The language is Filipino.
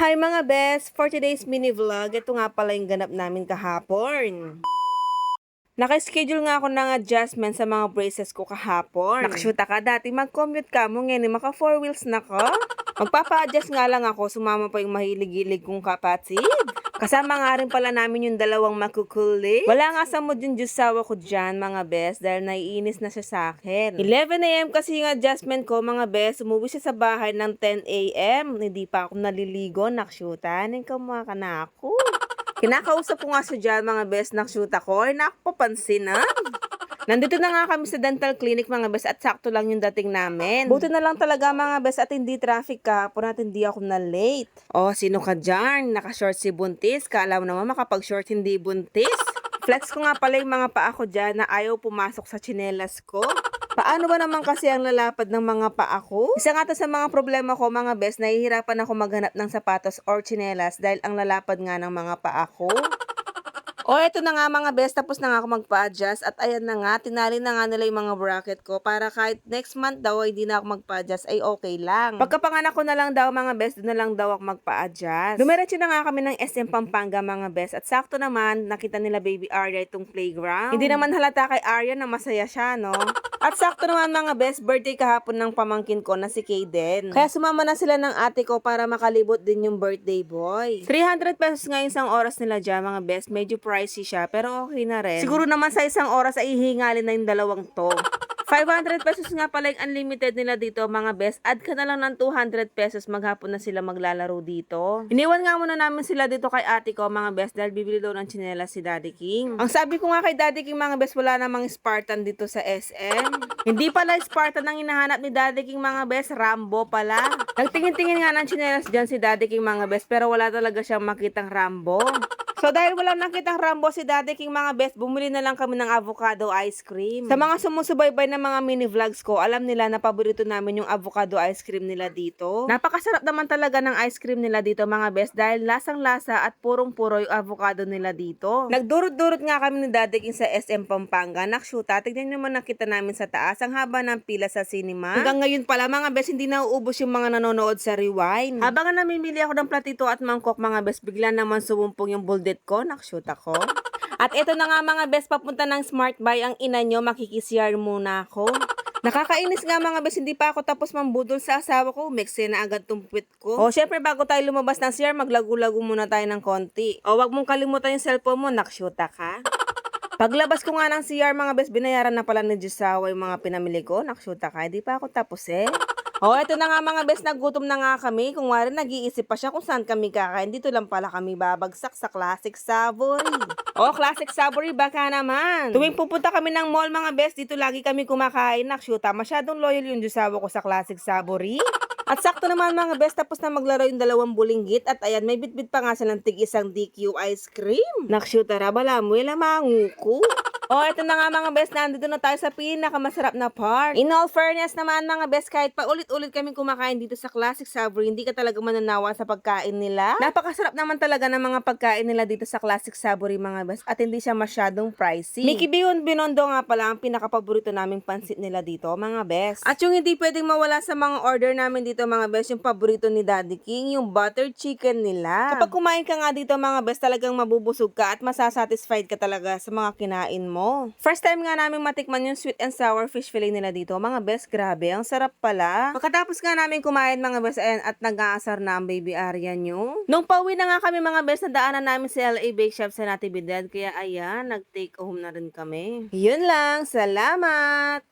Hi mga best! For today's mini vlog, ito nga pala yung ganap namin kahapon. Naka-schedule nga ako ng adjustment sa mga braces ko kahapon. Nakashoot ka dati, mag-commute ka mo ngayon, maka four wheels na ko. Magpapa-adjust nga lang ako, sumama pa yung mahilig-hilig kong kapatid. Kasama nga rin pala namin yung dalawang makukuli. Wala nga sa mood yung jusawa ko dyan, mga best, dahil naiinis na siya sa akin. 11am kasi yung adjustment ko, mga best. Umuwi siya sa bahay ng 10am. Hindi pa ako naliligo, naksyutan. Ikaw mga ka na ako. Kinakausap ko nga siya dyan, mga best, naksyut ako. Ay, nakapapansin na. Nandito na nga kami sa dental clinic mga bes at sakto lang yung dating namin. Buti na lang talaga mga bes at hindi traffic ka at hindi ako na late. Oh, sino ka dyan? Naka-short si Buntis. Kala mo naman makapag-short hindi Buntis. Flex ko nga pala yung mga paa ko dyan na ayaw pumasok sa tsinelas ko. Paano ba naman kasi ang lalapad ng mga paa ko? Isa nga to sa mga problema ko mga bes, nahihirapan ako maghanap ng sapatos or tsinelas dahil ang lalapad nga ng mga paa ko. O, eto na nga mga best, tapos na nga ako magpa-adjust. At ayan na nga, tinali na nga nila yung mga bracket ko para kahit next month daw ay hindi na ako magpa-adjust ay okay lang. Pagkapanganak ko na lang daw mga best, doon na lang daw ako magpa-adjust. Dumiretso na nga kami ng SM Pampanga mga best. At sakto naman, nakita nila baby Arya itong playground. Hindi naman halata kay Arya na masaya siya, no? At sakto naman mga best, birthday kahapon ng pamangkin ko na si Kayden. Kaya sumama na sila ng ate ko para makalibot din yung birthday boy. 300 pesos nga yung isang oras nila dyan mga best. Medyo pricey siya, pero okay na rin. Siguro naman sa isang oras ay hihingalin na yung dalawang to. 500 pesos nga pala yung unlimited nila dito mga best. Add ka na lang ng 200 pesos maghapon na sila maglalaro dito. Iniwan nga muna namin sila dito kay ate ko mga best dahil bibili daw ng tsinelas si Daddy King. Ang sabi ko nga kay Daddy King mga best wala namang Spartan dito sa SM. Hindi pala Spartan ang hinahanap ni Daddy King mga best, Rambo pala. Nagtingin-tingin nga ng tsinelas dyan si Daddy King mga best pero wala talaga siyang makitang Rambo. So dahil walang nakitang Rambo si Daddy King mga best, bumili na lang kami ng avocado ice cream. Sa mga sumusubaybay ng mga mini vlogs ko, alam nila na paborito namin yung avocado ice cream nila dito. Napakasarap naman talaga ng ice cream nila dito mga best dahil lasang-lasa at purong-puro yung avocado nila dito. Nagdurot-durot nga kami ni Daddy King sa SM Pampanga. Nakshuta, tignan naman nakita namin sa taas ang haba ng pila sa cinema. Hanggang ngayon pala mga best, hindi nauubos yung mga nanonood sa rewind. Habang namimili ako ng platito at mangkok mga best, bigla naman sumumpong yung buldet ko, nakshoot ako. At ito na nga mga best, papunta ng Smart Buy ang ina nyo, makikisiyar muna ako. Nakakainis nga mga best, hindi pa ako tapos mambudol sa asawa ko, mekse na agad puwit ko. O syempre bago tayo lumabas ng CR, maglago-lago muna tayo ng konti. O wag mong kalimutan yung cellphone mo, nakshuta ka. Paglabas ko nga ng CR mga best, binayaran na pala ni Jisawa yung mga pinamili ko. Nakshuta ka, hindi pa ako tapos eh. Oh, eto na nga mga best, nagutom na nga kami. Kung wari, nag-iisip pa siya kung saan kami kakain. Dito lang pala kami babagsak sa Classic Savory. Oh, Classic Savory, baka naman. Tuwing pupunta kami ng mall mga best, dito lagi kami kumakain. Nakshuta, masyadong loyal yung Diyosawa ko sa Classic Savory. At sakto naman mga best, tapos na maglaro yung dalawang bulinggit. At ayan, may bitbit pa nga silang tig isang DQ ice cream. Nakshuta, rabala mo, ila manguko. Oh, eto na nga mga best, nandito na tayo sa pinakamasarap na part. In all fairness naman mga best, kahit pa ulit-ulit kami kumakain dito sa Classic Savory, hindi ka talaga mananawa sa pagkain nila. Napakasarap naman talaga ng mga pagkain nila dito sa Classic Savory mga best, at hindi siya masyadong pricey. Mickey Beyond Binondo nga pala ang pinakapaborito naming pansit nila dito, mga best. At yung hindi pwedeng mawala sa mga order namin dito mga best, yung paborito ni Daddy King, yung buttered chicken nila. Kapag kumain ka nga dito mga best, talagang mabubusog ka at masasatisfied ka talaga sa mga kinain mo. First time nga namin matikman yung sweet and sour fish fillet nila dito. Mga best, grabe. Ang sarap pala. Pagkatapos nga namin kumain mga best, ayan, at nag-aasar na ang baby area nyo. Nung pauwi na nga kami mga best, nadaanan namin sa LA Bake Shop sa Natividad. Kaya ayan, nag-take home na rin kami. Yun lang. Salamat!